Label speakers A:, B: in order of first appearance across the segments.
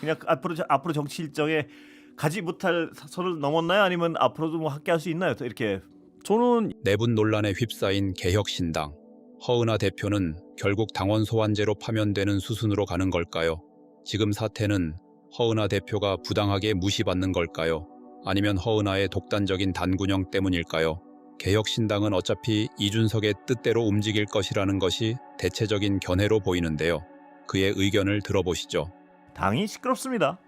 A: 그냥 앞으로 저- 앞으로 정치 일정에 가지 못할 선을 넘었나요? 아니면 앞으로도 뭐 함께 할 수 있나요? 또 이렇게
B: 저는
C: 내분 논란에 휩싸인 개혁신당. 허은하 대표는 결국 당원 소환제로 파면되는 수순으로 가는 걸까요? 지금 사태는 허은하 대표가 부당하게 무시받는 걸까요? 아니면 허은하의 독단적인 단군형 때문일까요? 개혁신당은 어차피 이준석의 뜻대로 움직일 것이라는 것이 대체적인 견해로 보이는데요. 그의 의견을 들어보시죠.
A: 당이 시끄럽습니다.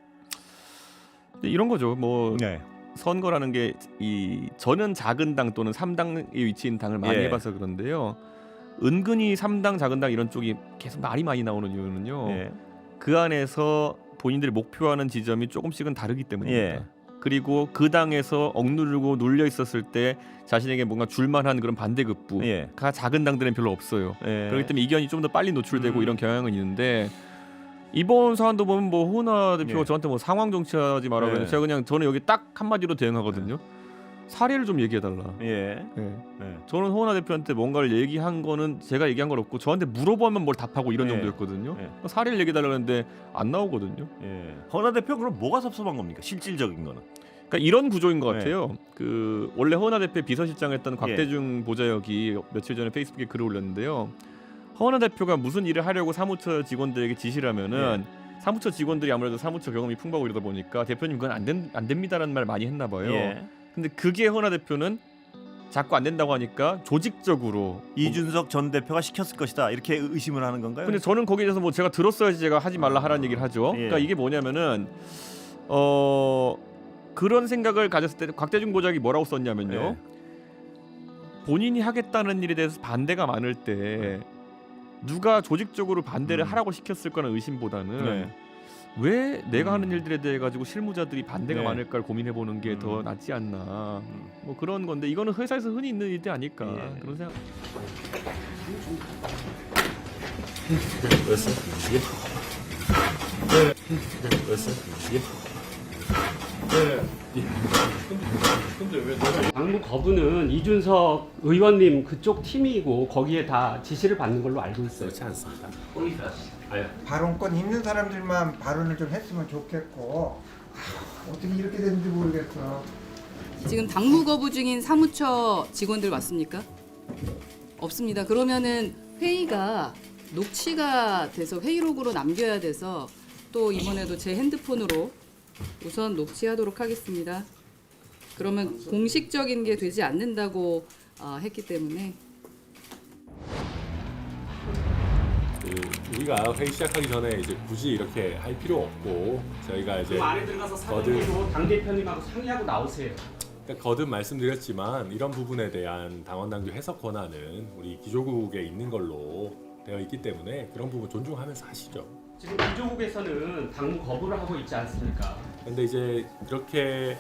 B: 이런 거죠. 뭐
A: 네.
B: 선거라는 게 이 저는 작은 당 또는 3당에 위치한 당을 많이
A: 예.
B: 해봐서 그런데요. 은근히 3당 작은 당 이런 쪽이 계속 말이 많이 나오는 이유는요.
A: 예.
B: 그 안에서 본인들이 목표하는 지점이 조금씩은 다르기 때문입니다.
A: 예.
B: 그리고 그 당에서 억누르고 눌려 있었을 때 자신에게 뭔가 줄만한 그런 반대급부가
A: 예.
B: 작은 당들은 별로 없어요.
A: 예.
B: 그렇기 때문에 이견이 좀 더 빨리 노출되고
A: 음.
B: 이런 경향은 있는데 이번 사안도 보면 뭐 호나 대표가
A: 예.
B: 저한테 뭐 상황 정치하지 말라고
A: 예.
B: 제가 그냥 저는 여기 딱 한마디로 대응하거든요. 사례를 좀 얘기해 달라.
A: 예.
B: 예.
A: 예.
B: 저는 호나 대표한테 뭔가를 얘기한 거는 제가 얘기한 건 없고 저한테 물어보면 뭘 답하고 이런
A: 예.
B: 정도였거든요.
A: 예.
B: 사례를 얘기해 달라는데 안 나오거든요.
A: 예. 허나 대표 그럼 뭐가 섭섭한 겁니까? 실질적인 거는.
B: 그러니까 이런 구조인 것
A: 네.
B: 같아요. 그 원래 허은하 대표 비서실장했던
A: 예.
B: 곽대중 보좌역이 며칠 전에 페이스북에 글을 올렸는데요. 허은하 대표가 무슨 일을 하려고 사무처 직원들에게 지시를 하면은
A: 예.
B: 사무처 직원들이 아무래도 사무처 경험이 풍부하고 이러다 보니까 대표님 그건 안, 된, 안 됩니다라는 말 많이 했나 봐요.
A: 예.
B: 근데 그게 허은하 대표는 자꾸 안 된다고 하니까 조직적으로
A: 이준석 전 대표가 시켰을 것이다. 이렇게 의심을 하는 건가요?
B: 근데 저는 거기에 대해서 뭐 제가 들었어야지 제가 하지 말라 하라는 얘기를 하죠.
A: 예.
B: 그러니까 이게 뭐냐면은 어 그런 생각을 가졌을 때 곽대중 보좌관이 뭐라고 썼냐면요.
A: 예.
B: 본인이 하겠다는 일에 대해서 반대가 많을 때 누가 조직적으로 반대를
A: 음.
B: 하라고 시켰을 거는 의심보다는
A: 네.
B: 왜 내가
A: 음.
B: 하는 일들에 대해 가지고 실무자들이 반대가
A: 네.
B: 많을까를 고민해 보는 게더
A: 음.
B: 낫지 않나.
A: 음.
B: 뭐 그런 건데 이거는 회사에서 흔히 있는 일이 아닐까
A: 예.
B: 그런 생각.
D: 당무 거부는 이준석 의원님 그쪽 팀이고 거기에 다 지시를 받는 걸로 알고 있어요.
E: 그렇지 않습니다.
F: 발언권 있는 사람들만 발언을 좀 했으면 좋겠고 아, 어떻게 이렇게 됐는지 모르겠어.
G: 지금 당무 거부 중인 사무처 직원들 왔습니까? 없습니다. 그러면은 회의가 녹취가 돼서 회의록으로 남겨야 돼서 또 이번에도 제 핸드폰으로 우선 녹취하도록 하겠습니다. 그러면 공식적인 게 되지 않는다고 아, 했기 때문에
E: 그 우리가 회의 시작하기 전에 이제 굳이 이렇게 할 필요 없고 저희가 이제
D: 그 안에 들어가서 사전으로 당 대표님하고 상의하고 나오세요.
E: 그러니까 거듭 말씀드렸지만 이런 부분에 대한 당원당규 해석 권한은 우리 기조국에 있는 걸로 되어 있기 때문에 그런 부분 존중하면서 하시죠.
D: 지금 기조국에서는 당무 거부를 하고 있지 않습니까?
E: 근데 이제 그렇게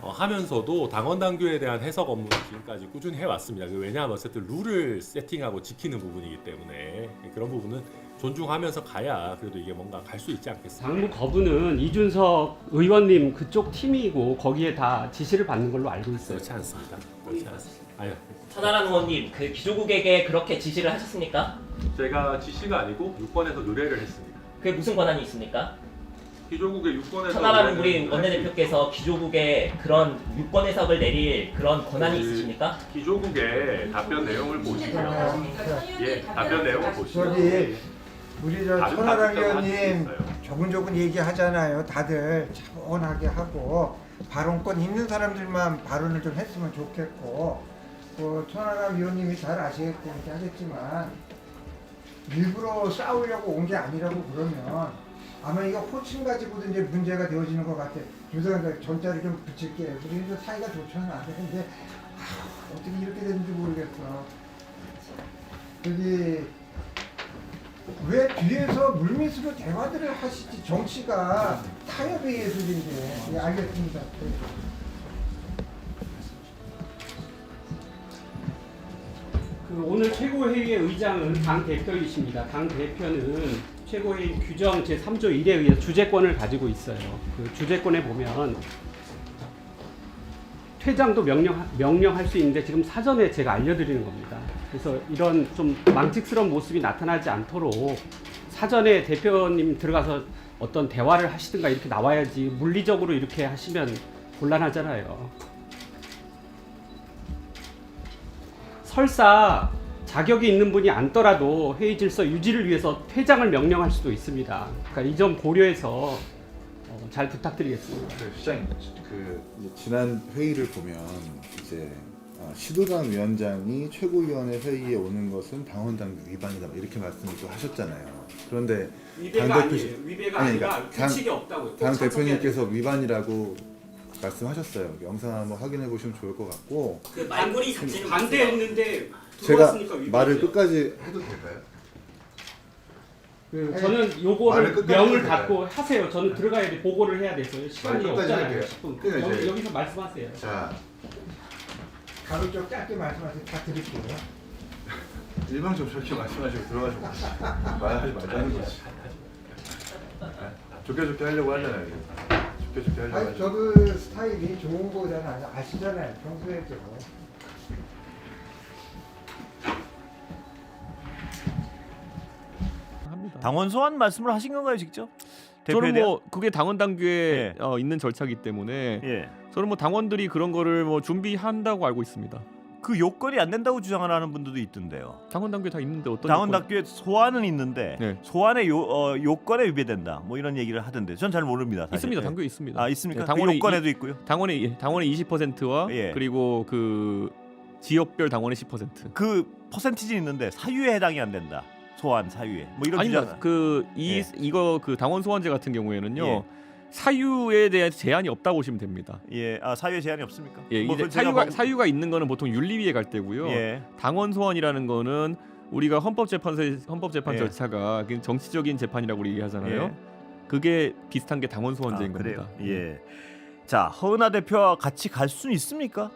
E: 어, 하면서도 당원 당규에 대한 해석 업무는 지금까지 꾸준히 해왔습니다. 그 왜냐하면 어쨌든 룰을 세팅하고 지키는 부분이기 때문에 그런 부분은 존중하면서 가야 그래도 이게 뭔가 갈 수 있지 않겠습니까?
D: 당무 거부는 이준석 의원님 그쪽 팀이고 거기에 다 지시를 받는 걸로 알고 있어요.
E: 그렇지 않습니다. 그렇지 않습니다. 아유,
H: 천하람 의원님, 그 기조국에게 그렇게 지시를 하셨습니까?
E: 제가 지시가 아니고 6번에서 의뢰를 했습니다.
H: 그게 무슨 권한이 있습니까?
E: 기조국의 6번에서
H: 천하람 우리 원내대표께서 기조국에 그런 유권 해석을 내릴 그런 권한이
E: 그-
H: 있으십니까?
E: 기조국의 답변 내용을 보시면 예, 답변 내용을 보시면
F: 저기 우리 저
E: 다른 답변도 수
F: 의원님
E: 있어요.
F: 조근조근 얘기하잖아요. 다들 차분하게 하고 발언권 있는 사람들만 발언을 좀 했으면 좋겠고 그 천하람 의원님이 잘 아시겠고 이렇게 하겠지만 일부러 싸우려고 온 게 아니라고 그러면 아마 이거 호칭 가지고도 이제 문제가 되어지는 것 같아. 김성현 전자를 좀 붙일게. 우리 저 사이가 좋지는 않은데 아, 어떻게 이렇게 됐는지 모르겠어. 여기 왜 뒤에서 물밑으로 대화들을 하시지 정치가 타협의 예술인데 예, 알겠습니다. 네.
D: 그 오늘 최고회의의 의장은 당 대표이십니다. 당 대표는 최고회의 규정 제 3조 1에 의해 주재권을 가지고 있어요. 그 주재권에 보면 퇴장도 명령 명령할 수 있는데 지금 사전에 제가 알려드리는 겁니다. 그래서 이런 좀 망측스러운 모습이 나타나지 않도록 사전에 대표님 들어가서 어떤 대화를 하시든가 이렇게 나와야지 물리적으로 이렇게 하시면 곤란하잖아요. 설사 자격이 있는 분이 앉더라도 회의 질서 유지를 위해서 퇴장을 명령할 수도 있습니다. 그러니까 이 점 고려해서 어, 잘 부탁드리겠습니다.
I: 그 시장님, 그 이제 지난 회의를 보면 이제 어, 시도당 위원장이 최고위원회 회의에 오는 것은 당원 당규 위반이다 뭐 이렇게 말씀을 또 하셨잖아요. 그런데
D: 위배가
I: 당
D: 아니에요.
I: 대표-
D: 위배가
I: 아니,
D: 아니라
I: 그러니까 당-
D: 규칙이 없다고요.
I: 꼭당 대표님께서 위반이라고 말씀하셨어요. 영상 한번 확인해 보시면 좋을 것 같고
H: 그 말꼬리 잡지는
D: 반대했는데
I: 제가
D: 들어왔으니까 위반이죠.
I: 말을 끝까지 해도 될까요?
D: 그 저는
I: 말을
D: 요거를
I: 끝까지
D: 명을 받고 하세요. 저는 들어가야 돼. 보고를 해야 돼서 시간이
I: 끝까지
D: 없잖아요.
I: 할게요.
D: 10분.
I: 그러니까
D: 여기, 여기서 말씀하세요.
I: 자,
F: 가로 쪽 짧게 말씀하세요. 다 드릴게요.
I: 일방적으로 저렇게 말씀하시고 들어가시고 말하지 말자는 거지. 좋게 좋게 하려고 하잖아요. 지금. 좋게 좋게 하려고
F: 아니
I: 하죠.
F: 저도 스타일이 좋은 거잖아요. 아시잖아요. 평소에도.
B: 합니다.
A: 당원 소환 말씀을 하신 건가요 직접? 대표에
B: 저는? 뭐 그게 당원 당규에
A: 예.
B: 어, 있는 절차이기 때문에
A: 예.
B: 저는 뭐 당원들이 그런 거를 뭐 준비한다고 알고 있습니다.
A: 그 요건이 안 된다고 주장을 하는 분들도 있던데요.
B: 당원 당규에 다 있는데 어떤
A: 당원
B: 요건-
A: 당규에 소환은 있는데
B: 네.
A: 소환의 요, 어, 요건에 위배된다. 뭐 이런 얘기를 하던데 전 잘 모릅니다. 사실.
B: 있습니다.
A: 예.
B: 당규에 있습니다.
A: 아 있습니까?
B: 네,
A: 그
B: 당원의
A: 요건에도 있고요.
B: 당원의 예, 당원의 20%와
A: 예.
B: 그리고 그 지역별 당원의 10%.
A: 그 퍼센티지 있는데 사유에 해당이 안 된다. 소환 사유에 뭐 이런
B: 아닙니다.
A: 주장.
B: 그 이
A: 예.
B: 이거 그 당원 소환제 같은 경우에는요.
A: 예.
B: 사유에 대한 제한이 없다고 보시면 됩니다.
A: 예, 아 사유에 제한이 없습니까?
B: 예,
A: 뭐
B: 이제 사유가
A: 뭐-
B: 사유가 있는 거는 보통 윤리위에 갈 때고요.
A: 예,
B: 당원 소환이라는 거는 우리가 헌법재판소 헌법재판
A: 예.
B: 절차가 그 정치적인 재판이라고 우리 얘기하잖아요.
A: 예.
B: 그게 비슷한 게 당원 소환제인
A: 아?
B: 겁니다.
A: 예. 자 허은하 대표와 같이 갈 수는 있습니까?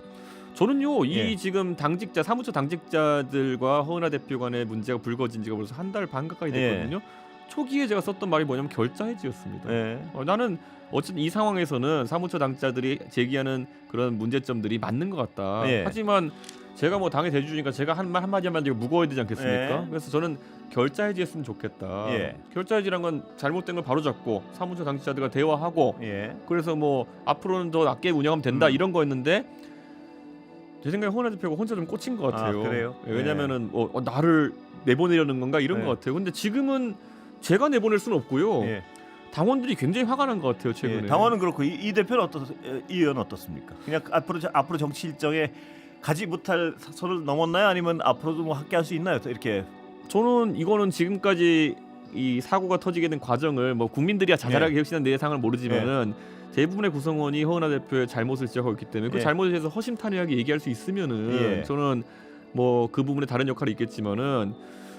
B: 저는요 이
A: 예.
B: 지금 당직자 사무처 당직자들과 허은하 대표 간의 문제가 불거진 지가 벌써 한 달 반 가까이
A: 예.
B: 됐거든요. 초기에 제가 썼던 말이 뭐냐면 결자해지였습니다.
A: 예.
B: 어, 나는 어쨌든 이 상황에서는 사무처 당직자들이 제기하는 그런 문제점들이 맞는 것 같다.
A: 예.
B: 하지만 제가 뭐 당의 대주주니까 제가 한 말 한마디 한마디가 무거워야 되지 않겠습니까?
A: 예.
B: 그래서 저는 결자해지했으면 좋겠다.
A: 예.
B: 결자해지란 건 잘못된 걸 바로잡고 사무처 당직자들과 대화하고
A: 예.
B: 그래서 뭐 앞으로는 더 낫게 운영하면 된다
A: 음.
B: 이런 거였는데 제 생각에 호나 대표가 혼자 좀 꽂힌 것 같아요.
A: 아, 그래요?
B: 예, 왜냐면은 뭐 어, 나를 내보내려는 건가 이런
A: 네.
B: 것 같아요. 근데 지금은 제가 내보낼 수는 없고요.
A: 예.
B: 당원들이 굉장히 화가 난 것 같아요 최근에.
A: 예. 당원은 그렇고 이, 이 대표는 어떻 이 의원 어떻습니까? 그냥 앞으로 저- 앞으로 정치 일정에 가지 못할 선을 넘었나요? 아니면 앞으로도 뭐 함께 할 수 있나요? 이렇게
B: 저는 이거는 지금까지 이 사고가 터지게 된 과정을 뭐 국민들이야 자잘하게
A: 예.
B: 혁신한 내상을 모르지만은 대부분의 구성원이 허은하 대표의 잘못을 지적하고 있기 때문에 그
A: 예.
B: 잘못에 대해서 허심탄회하게 얘기할 수 있으면은
A: 예.
B: 저는 뭐 그 부분에 다른 역할이 있겠지만은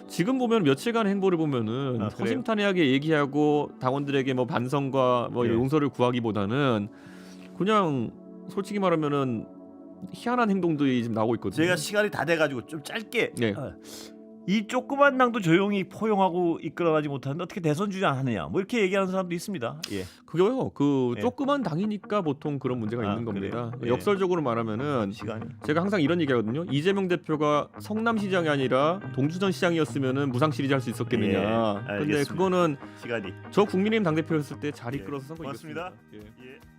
B: 지금 보면 며칠간 행보를 보면은
A: 아, 그래요?
B: 허심탄회하게 얘기하고 당원들에게 뭐 반성과 뭐
A: 예.
B: 용서를 구하기보다는 그냥 솔직히 말하면은 희한한 행동들이 지금 나오고 있거든요.
A: 제가 시간이 다 돼가지고 좀 짧게
B: 네.
A: 어, 이 조그만 당도 조용히 포용하고 이끌어가지 못하는데 어떻게 대선 주장하느냐 뭐 이렇게 얘기하는 사람도 있습니다. 예.
B: 그게요. 그
A: 예.
B: 조그만 당이니까 보통 그런 문제가
A: 아,
B: 있는 겁니다.
A: 그래요? 예.
B: 역설적으로 말하면은
A: 시간이
B: 제가 항상 이런 얘기하거든요. 이재명 대표가 성남시장이 아니라 동주전 시장이었으면은 무상 시리즈 할 수 있었겠느냐.
A: 예,
B: 근데. 그거는
A: 시간이
B: 저 국민의힘 당 대표였을 때잘
A: 예,
B: 이끌어서 선거
A: 고맙습니다.
B: 이겼습니다. 예.
A: 예.